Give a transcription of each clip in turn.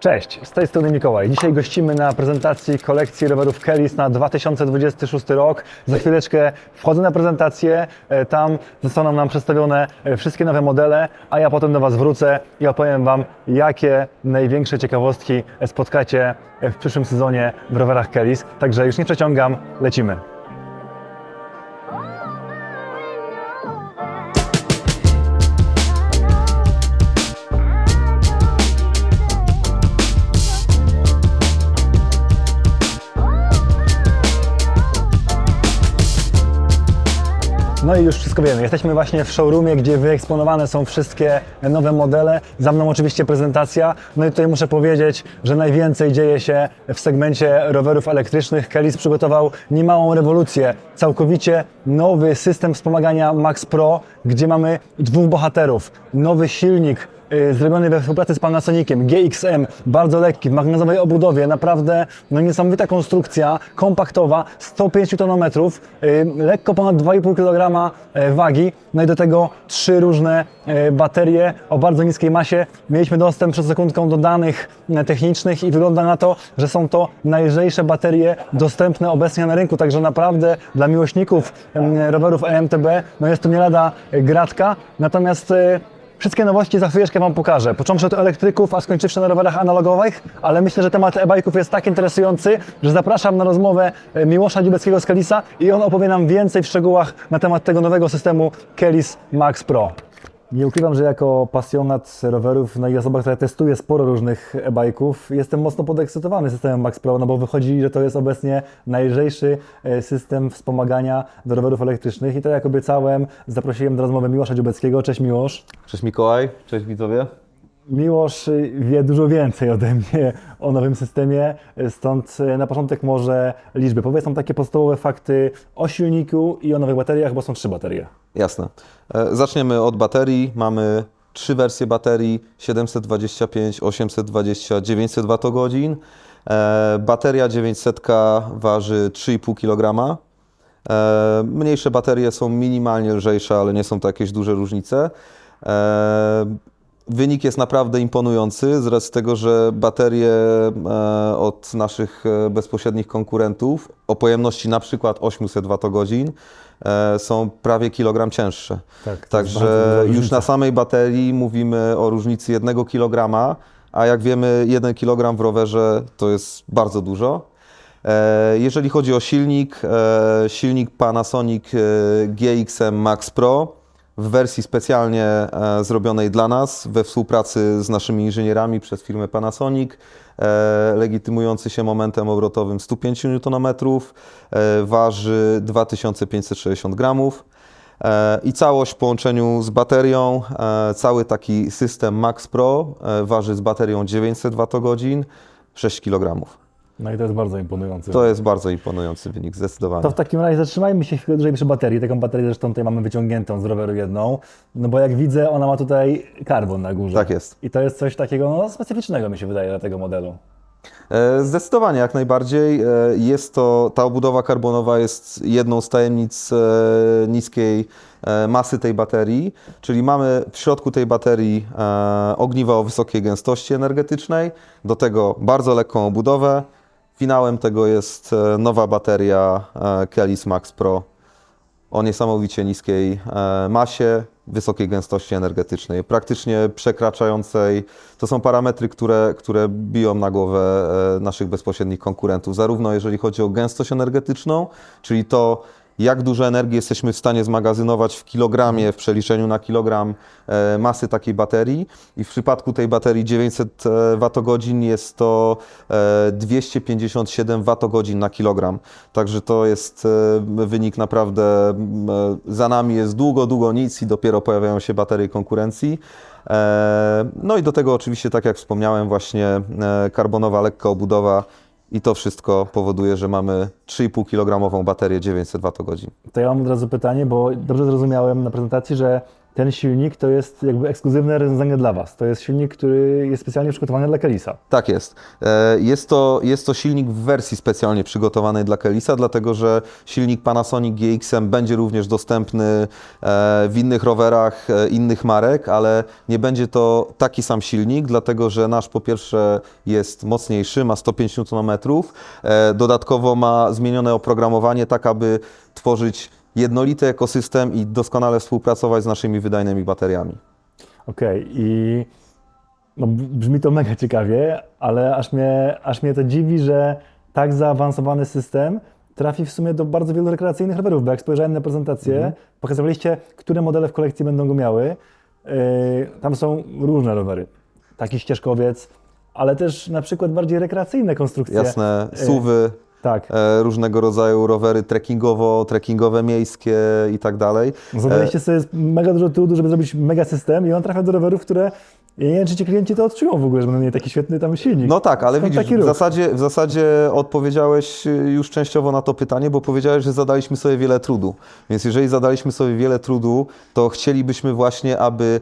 Cześć, z tej strony Mikołaj. Dzisiaj gościmy na prezentacji kolekcji rowerów Kellys na 2026 rok. Za chwileczkę wchodzę na prezentację, e, tam zostaną nam przedstawione e, wszystkie nowe modele, a ja potem do Was wrócę i opowiem Wam, jakie największe ciekawostki spotkacie w przyszłym sezonie w rowerach Kellys. Także już nie przeciągam, lecimy. No i już wszystko wiemy. Jesteśmy właśnie w showroomie, gdzie wyeksponowane są wszystkie nowe modele. Za mną oczywiście prezentacja. No i tutaj muszę powiedzieć, że najwięcej dzieje się w segmencie rowerów elektrycznych. Kellys przygotował niemałą rewolucję. Całkowicie nowy system wspomagania Max Pro, gdzie mamy dwóch bohaterów. Nowy silnik zrobiony we współpracy z Panasoniciem, GXM, bardzo lekki, w magnezowej obudowie, naprawdę no, niesamowita konstrukcja, kompaktowa, 105 Nm, y, lekko ponad 2,5 kg e, wagi, no i do tego trzy różne baterie o bardzo niskiej masie. Mieliśmy dostęp przed sekundką do danych technicznych i wygląda na to, że są to najlżejsze baterie dostępne obecnie na rynku, także naprawdę dla miłośników rowerów EMTB no jest to nie lada gratka, natomiast Wszystkie nowości za chwileczkę Wam pokażę. Począwszy od elektryków, a skończywszy na rowerach analogowych, ale myślę, że temat e-bike'ów jest tak interesujący, że zapraszam na rozmowę e, Miłosza Dziubeckiego z Kellisa i on opowie nam więcej w szczegółach na temat tego nowego systemu Kellis Max Pro. Nie ukrywam, że jako pasjonat rowerów, no i osoba, która testuje sporo różnych e-bike'ów, jestem mocno podekscytowany systemem Max Pro, no bo wychodzi, że to jest obecnie najlżejszy e, system wspomagania do rowerów elektrycznych i tak jak obiecałem, zaprosiłem do rozmowy Miłosza Dziubeckiego. Cześć Miłosz. Cześć Mikołaj, cześć widzowie. Miłosz wie dużo więcej ode mnie o nowym systemie, stąd y, na początek może liczby. Powiedz nam takie podstawowe fakty o silniku i o nowych bateriach, bo są trzy baterie. Jasne. E, Zaczniemy od baterii. Mamy trzy wersje baterii: 725, 820, 900 Wh. E, Bateria 900 waży 3,5 kg. E, Mniejsze baterie są minimalnie lżejsze, ale nie są to jakieś duże różnice. Wynik jest naprawdę imponujący z racji tego, że baterie e, od naszych e, bezpośrednich konkurentów o pojemności na przykład 800 Wh e, są prawie kilogram cięższe. Tak, Także już na samej baterii mówimy o różnicy 1 kg, a jak wiemy 1 kg w rowerze to jest bardzo dużo. Jeżeli chodzi o silnik, silnik Panasonic GXM Max Pro w wersji specjalnie e, zrobionej dla nas we współpracy z naszymi inżynierami przez firmę Panasonic, e, legitymujący się momentem obrotowym 105 Nm, e, waży 2560 gramów. I całość w połączeniu z baterią, cały taki system Max Pro waży z baterią 900 Wh, 6 kg. No i to jest bardzo imponujące. To jest bardzo imponujący wynik, zdecydowanie. To w takim razie zatrzymajmy się chwilę dłużej przy baterii. Taką baterię zresztą tutaj mamy wyciągniętą z roweru jedną, no bo jak widzę, ona ma tutaj karbon na górze. Tak jest. I to jest coś takiego no, specyficznego, mi się wydaje, dla tego modelu. E, Zdecydowanie, jak najbardziej. E, Jest to, ta obudowa karbonowa jest jedną z tajemnic e, niskiej masy tej baterii, czyli mamy w środku tej baterii ogniwa o wysokiej gęstości energetycznej, do tego bardzo lekką obudowę. Finałem tego jest e, nowa bateria e, Kellys Max Pro o niesamowicie niskiej e, masie, wysokiej gęstości energetycznej, praktycznie przekraczającej. To są parametry, które, które biją na głowę naszych bezpośrednich konkurentów, zarówno jeżeli chodzi o gęstość energetyczną, czyli to, jak dużo energii jesteśmy w stanie zmagazynować w kilogramie, w przeliczeniu na kilogram e, masy takiej baterii. I w przypadku tej baterii 900 Wh jest to e, 257 Wh na kilogram. Także to jest e, wynik naprawdę, e, za nami jest długo, długo nic i dopiero pojawiają się baterie konkurencji. E, No i do tego oczywiście, tak jak wspomniałem, właśnie e, karbonowa lekka obudowa i to wszystko powoduje, że mamy 3,5 kg baterię 900 Wh. To ja mam od razu pytanie, bo dobrze zrozumiałem na prezentacji, że ten silnik to jest jakby ekskluzywne rozwiązanie dla Was. To jest silnik, który jest specjalnie przygotowany dla Kelisa. Tak jest. E, Jest to, jest to silnik w wersji specjalnie przygotowanej dla Kelisa, dlatego że silnik Panasonic GXM będzie również dostępny e, w innych rowerach e, innych marek, ale nie będzie to taki sam silnik, dlatego że nasz po pierwsze jest mocniejszy, ma 105 Nm, dodatkowo ma zmienione oprogramowanie tak, aby tworzyć jednolity ekosystem i doskonale współpracować z naszymi wydajnymi bateriami. Okej, i no, brzmi to mega ciekawie, ale aż mnie, aż mnie to dziwi, że tak zaawansowany system trafi w sumie do bardzo wielu rekreacyjnych rowerów, bo jak spojrzałem na prezentację, Mhm. pokazywaliście, które modele w kolekcji będą go miały. Yy, tam są różne rowery, taki ścieżkowiec, ale też na przykład bardziej rekreacyjne konstrukcje. Jasne, E, suwy, Tak, e, różnego rodzaju rowery trekkingowo, trekkingowe miejskie i tak dalej. zadaliście sobie mega dużo trudu, żeby zrobić mega system i on trafia do rowerów, które ja nie wiem, czy ci klienci to odczują w ogóle, że będą mieli taki świetny tam silnik. No tak, ale Skąd widzisz, w zasadzie, w zasadzie odpowiedziałeś y, już częściowo na to pytanie, bo powiedziałeś, że zadaliśmy sobie wiele trudu. Więc jeżeli zadaliśmy sobie wiele trudu, to chcielibyśmy właśnie, aby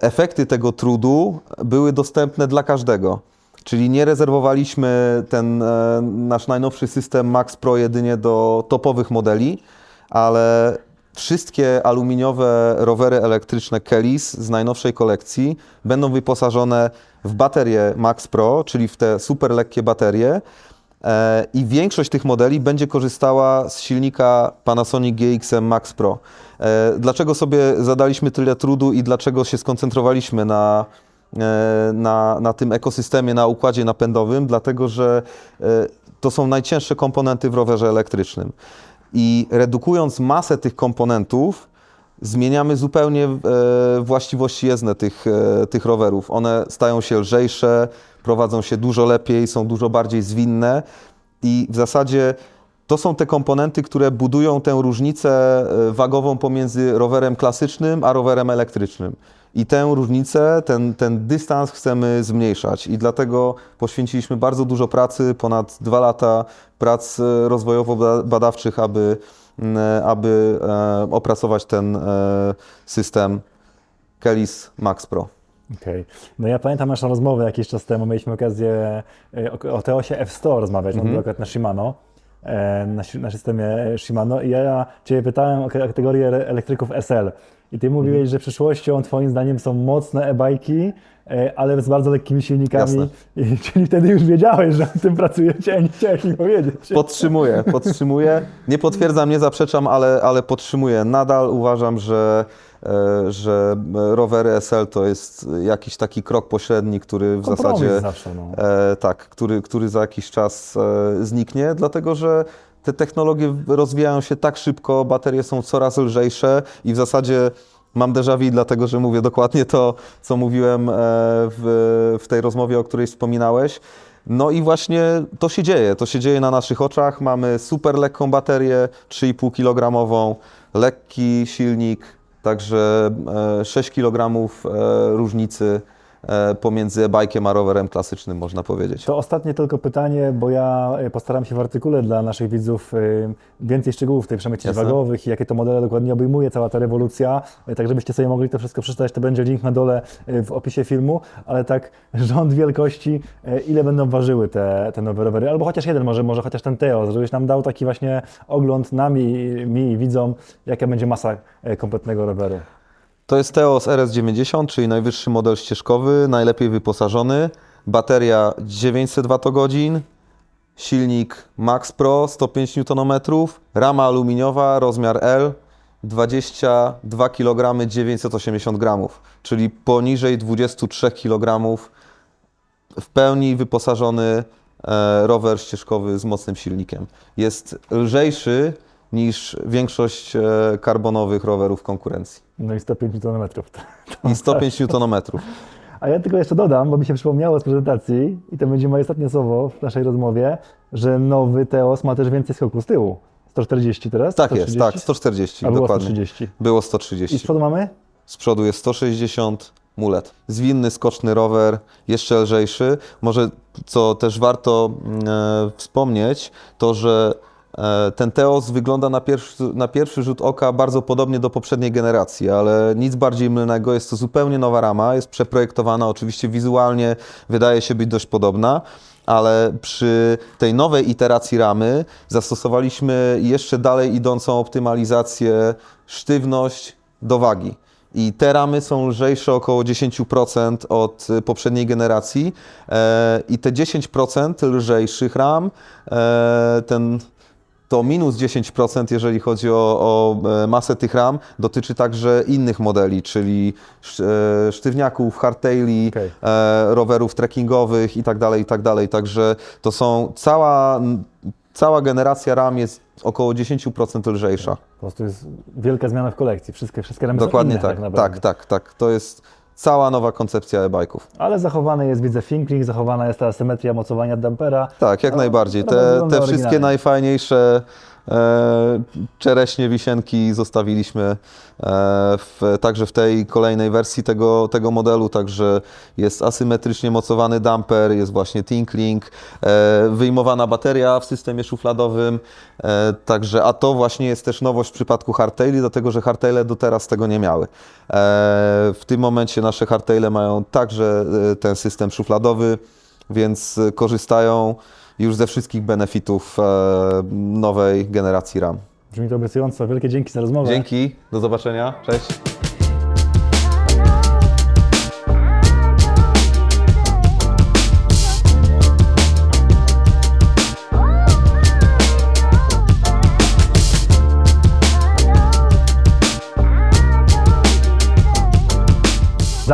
efekty tego trudu były dostępne dla każdego. Czyli nie rezerwowaliśmy ten e, nasz najnowszy system Max Pro jedynie do topowych modeli, ale wszystkie aluminiowe rowery elektryczne Kellys z najnowszej kolekcji będą wyposażone w baterie Max Pro, czyli w te super lekkie baterie. E, I większość tych modeli będzie korzystała z silnika Panasonic GXM Max Pro. E, Dlaczego sobie zadaliśmy tyle trudu i dlaczego się skoncentrowaliśmy na, na, na tym ekosystemie, na układzie napędowym? Dlatego, że e, to są najcięższe komponenty w rowerze elektrycznym. I redukując masę tych komponentów, zmieniamy zupełnie e, właściwości jezdne tych, e, tych rowerów. One stają się lżejsze, prowadzą się dużo lepiej, są dużo bardziej zwinne i w zasadzie to są te komponenty, które budują tę różnicę e, wagową pomiędzy rowerem klasycznym a rowerem elektrycznym. I tę różnicę, ten, ten dystans chcemy zmniejszać. I dlatego poświęciliśmy bardzo dużo pracy, ponad dwa lata prac e, rozwojowo-badawczych, aby, m, aby e, opracować ten e, system Kellys Max Pro. Okej. No ja pamiętam naszą rozmowę jakiś czas temu, mieliśmy okazję e, o, o Teosie F100 rozmawiać, on był akurat na Shimano, e, na, na systemie Shimano. I ja Ciebie pytałem o kategorię elektryków SL i Ty mówiłeś, że przyszłością Twoim zdaniem są mocne e-bajki, e, ale z bardzo lekkimi silnikami, Jasne. I, czyli wtedy już wiedziałeś, że nad tym pracujecie, a nie chciałeś mi powiedzieć. Podtrzymuję, podtrzymuję. Nie potwierdzam, nie zaprzeczam, ale, ale podtrzymuję. Nadal uważam, że, e, że rowery SL to jest jakiś taki krok pośredni, który w Kompromis zasadzie zawsze, no. e, tak, który, który za jakiś czas e, zniknie, dlatego że te technologie rozwijają się tak szybko, baterie są coraz lżejsze i w zasadzie mam déjà vu, dlatego że mówię dokładnie to, co mówiłem e, w, w tej rozmowie, o której wspominałeś. No i właśnie to się dzieje, to się dzieje na naszych oczach. Mamy super lekką baterię, 3,5 kg, lekki silnik, także e, 6 kg e, różnicy e, pomiędzy e-bike'iem a rowerem klasycznym, można powiedzieć. To ostatnie tylko pytanie, bo ja e, postaram się w artykule dla naszych widzów y, więcej szczegółów tej przemycić Jasne. wagowych i jakie to modele dokładnie obejmuje cała ta rewolucja, tak żebyście sobie mogli to wszystko przeczytać, to będzie link na dole w opisie filmu, ale tak rząd wielkości, ile będą ważyły te, te nowe rowery, albo chociaż jeden, może, może chociaż ten Teos, żebyś nam dał taki właśnie ogląd nami, mi i widzom, jaka będzie masa kompletnego roweru. To jest Teos RS90, czyli najwyższy model ścieżkowy, najlepiej wyposażony. Bateria 900 Wh, silnik Max Pro 105 Nm, rama aluminiowa, rozmiar L, 22 kg 980 g, czyli poniżej 23 kg w pełni wyposażony e, rower ścieżkowy z mocnym silnikiem. Jest lżejszy niż większość e, karbonowych rowerów konkurencji No i 105 Nm. i 105 Nm. A ja tylko jeszcze dodam, bo mi się przypomniało z prezentacji, i to będzie moje ostatnie słowo w naszej rozmowie, że nowy Teos ma też więcej skoku z tyłu. 140 teraz? Tak 130? jest, tak, 140 A było dokładnie. 130. Było I z 130. przodu mamy? Z przodu jest 160, mulet. Zwinny, skoczny rower, jeszcze lżejszy. Może co też warto mm, e, wspomnieć, to że Ten Teos wygląda na pierwszy, na pierwszy rzut oka bardzo podobnie do poprzedniej generacji, ale nic bardziej mylnego. Jest to zupełnie nowa rama, jest przeprojektowana, oczywiście wizualnie wydaje się być dość podobna, ale przy tej nowej iteracji ramy zastosowaliśmy jeszcze dalej idącą optymalizację sztywność do wagi. I te ramy są lżejsze około 10% od poprzedniej generacji. E, I te 10% lżejszych ram, e, ten, to minus 10%, jeżeli chodzi o, o e, masę tych ram, dotyczy także innych modeli, czyli e, sztywniaków, hardtaili, Okej. e, rowerów trekkingowych i tak dalej, i tak. Także to są cała, cała generacja ram jest około 10% lżejsza. Po prostu jest wielka zmiana w kolekcji. Wszystkie, wszystkie ramy Dokładnie są inne, tak, tak, naprawdę. tak, tak, tak. To jest cała nowa koncepcja e-bike'ów. Ale zachowany jest, widzę, Thinklink, zachowana jest ta symetria mocowania dampera. Tak, jak No, najbardziej. Te, te wszystkie najfajniejsze czereśnie, wisienki zostawiliśmy e, w, także w tej kolejnej wersji tego, tego modelu, także jest asymetrycznie mocowany damper, jest właśnie Tinklink, e, wyjmowana bateria w systemie szufladowym, e, także, a to właśnie jest też nowość w przypadku hardtaili, dlatego że hardtaile do teraz tego nie miały. E, w tym momencie nasze hardtaile mają także e, ten system szufladowy, więc e, korzystają już ze wszystkich benefitów e, nowej generacji RAM. Brzmi to obiecująco. Wielkie dzięki za rozmowę. Dzięki, do zobaczenia, cześć.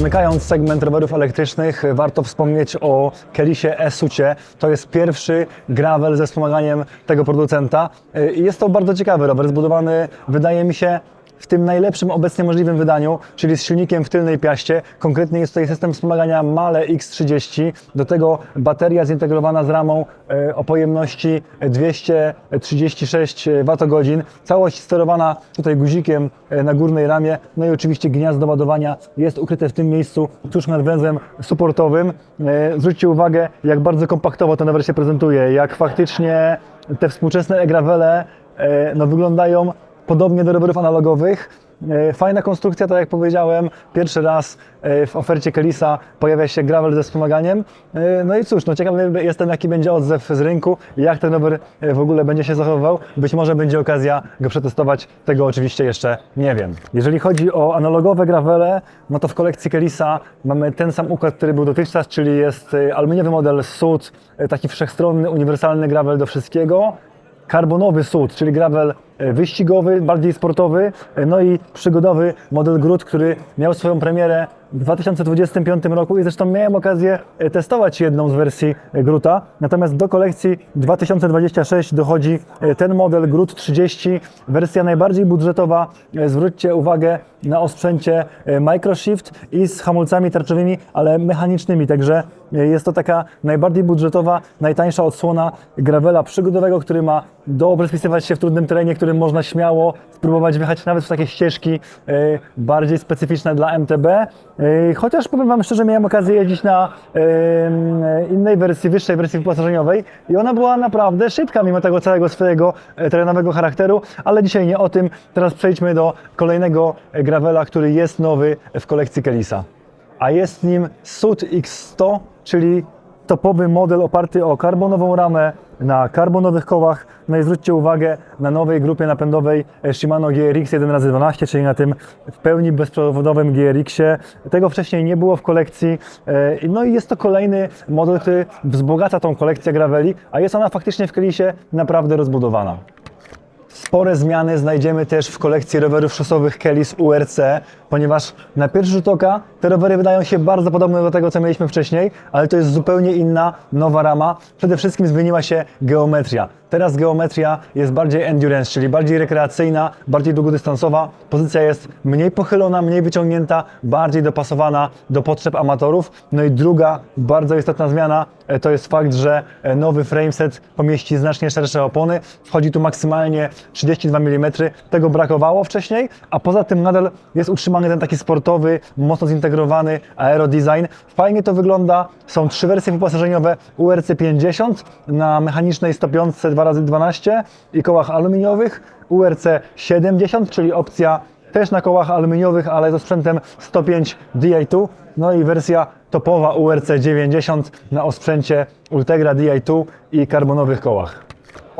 Zamykając segment rowerów elektrycznych, warto wspomnieć o Kelisie E-Sucie. To jest pierwszy gravel ze wspomaganiem tego producenta. Y, Jest to bardzo ciekawy rower, zbudowany, wydaje mi się, w tym najlepszym obecnie możliwym wydaniu, czyli z silnikiem w tylnej piaście. Konkretnie jest tutaj system wspomagania Male X30, do tego bateria zintegrowana z ramą e, o pojemności 236 Wh. Całość sterowana tutaj guzikiem e, na górnej ramie, no i oczywiście gniazdo ładowania jest ukryte w tym miejscu tuż nad węzłem supportowym. E, Zwróćcie uwagę, jak bardzo kompaktowo ten rower się prezentuje, jak faktycznie te współczesne e-gravele e, no, wyglądają podobnie do rowerów analogowych. E, Fajna konstrukcja, tak jak powiedziałem, pierwszy raz e, w ofercie Kelisa pojawia się gravel ze wspomaganiem. E, No i cóż, no ciekawy jestem jaki będzie odzew z rynku jak ten rower w ogóle będzie się zachowywał. Być może będzie okazja go przetestować, tego oczywiście jeszcze nie wiem. Jeżeli chodzi o analogowe gravele, no to w kolekcji Kelisa mamy ten sam układ, który był dotychczas, czyli jest aluminiowy model SUD, taki wszechstronny, uniwersalny gravel do wszystkiego karbonowy sód, czyli gravel wyścigowy, bardziej sportowy, e, no i przygodowy model Grut, który miał swoją premierę w 2025 roku i zresztą miałem okazję e, testować jedną z wersji e, Gruta. Natomiast do kolekcji 2026 dochodzi e, ten model Grut 30, wersja najbardziej budżetowa. E, Zwróćcie uwagę na osprzęcie e, Microshift i z hamulcami tarczowymi, ale mechanicznymi, także e, jest to taka najbardziej budżetowa, najtańsza odsłona gravela przygodowego, który ma dobrze spisywać się w trudnym terenie, którym można śmiało spróbować wjechać nawet w takie ścieżki e, bardziej specyficzne dla MTB. E, Chociaż powiem Wam szczerze, miałem okazję jeździć na e, innej wersji, wyższej wersji wyposażeniowej i ona była naprawdę szybka mimo tego całego swojego terenowego charakteru, ale dzisiaj nie o tym. Teraz przejdźmy do kolejnego gravela, który jest nowy w kolekcji Kelisa. A jest nim SUD X100, czyli topowy model oparty o karbonową ramę na karbonowych kołach. No i zwróćcie uwagę na nowej grupie napędowej Shimano GRX 1x12, czyli na tym w pełni bezprzewodowym GRX-ie. Tego wcześniej nie było w kolekcji. E, No i jest to kolejny model, który wzbogaca tą kolekcję graveli, a jest ona faktycznie w Kelisie naprawdę rozbudowana. Spore zmiany znajdziemy też w kolekcji rowerów szosowych Kelis URC, ponieważ na pierwszy rzut oka te rowery wydają się bardzo podobne do tego, co mieliśmy wcześniej, ale to jest zupełnie inna, nowa rama. Przede wszystkim zmieniła się geometria. Teraz geometria jest bardziej endurance, czyli bardziej rekreacyjna, bardziej długodystansowa. Pozycja jest mniej pochylona, mniej wyciągnięta, bardziej dopasowana do potrzeb amatorów. No i druga bardzo istotna zmiana e, to jest fakt, że e, nowy frameset pomieści znacznie szersze opony. Wchodzi tu maksymalnie 32 mm. Tego brakowało wcześniej, a poza tym nadal jest utrzymany ten taki sportowy, mocno zintegrowany aerodesign. Fajnie to wygląda. Są trzy wersje wyposażeniowe URC 50 na mechanicznej 105 2x12 i kołach aluminiowych, URC 70, czyli opcja też na kołach aluminiowych, ale ze sprzętem 105 DI2. No i wersja topowa URC 90 na osprzęcie Ultegra DI2 i karbonowych kołach.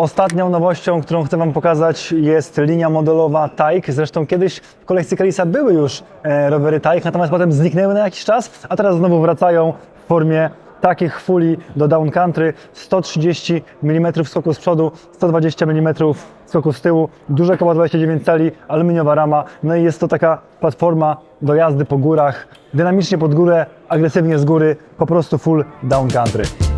Ostatnią nowością, którą chcę Wam pokazać jest linia modelowa Taik. Zresztą kiedyś w kolekcji Kalisa były już e, rowery Taik, natomiast potem zniknęły na jakiś czas, a teraz znowu wracają w formie takich fuli do down country 130 mm skoku z przodu, 120 mm skoku z tyłu, duże koła 29 cali, aluminiowa rama, no i jest to taka platforma do jazdy po górach, dynamicznie pod górę, agresywnie z góry, po prostu full down country.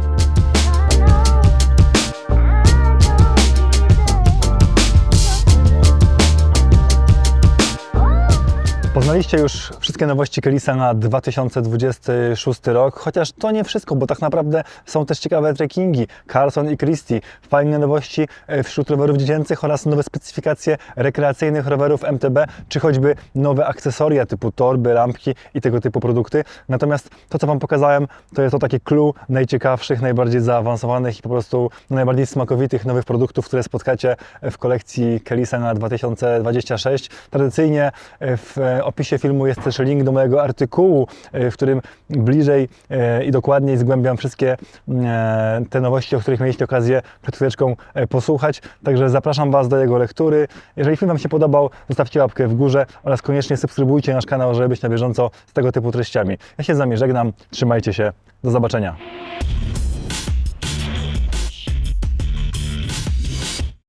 Poznaliście już wszystkie nowości Kelisa na 2026 rok, chociaż to nie wszystko, bo tak naprawdę są też ciekawe trekkingi. Carlson i Christie, fajne nowości e, wśród rowerów dziecięcych oraz nowe specyfikacje rekreacyjnych rowerów MTB, czy choćby nowe akcesoria typu torby, lampki i tego typu produkty. Natomiast to, co Wam pokazałem, to jest to takie clue najciekawszych, najbardziej zaawansowanych i po prostu najbardziej smakowitych nowych produktów, które spotkacie w kolekcji Kelisa na 2026. Tradycyjnie e, w e, opisie filmu jest też link do mojego artykułu, e, w którym bliżej e, i dokładniej zgłębiam wszystkie e, te nowości, o których mieliście okazję przed chwileczką posłuchać. Także zapraszam Was do jego lektury. Jeżeli film Wam się podobał, zostawcie łapkę w górze oraz koniecznie subskrybujcie nasz kanał, żeby być na bieżąco z tego typu treściami. Ja się z Wami żegnam, trzymajcie się, do zobaczenia.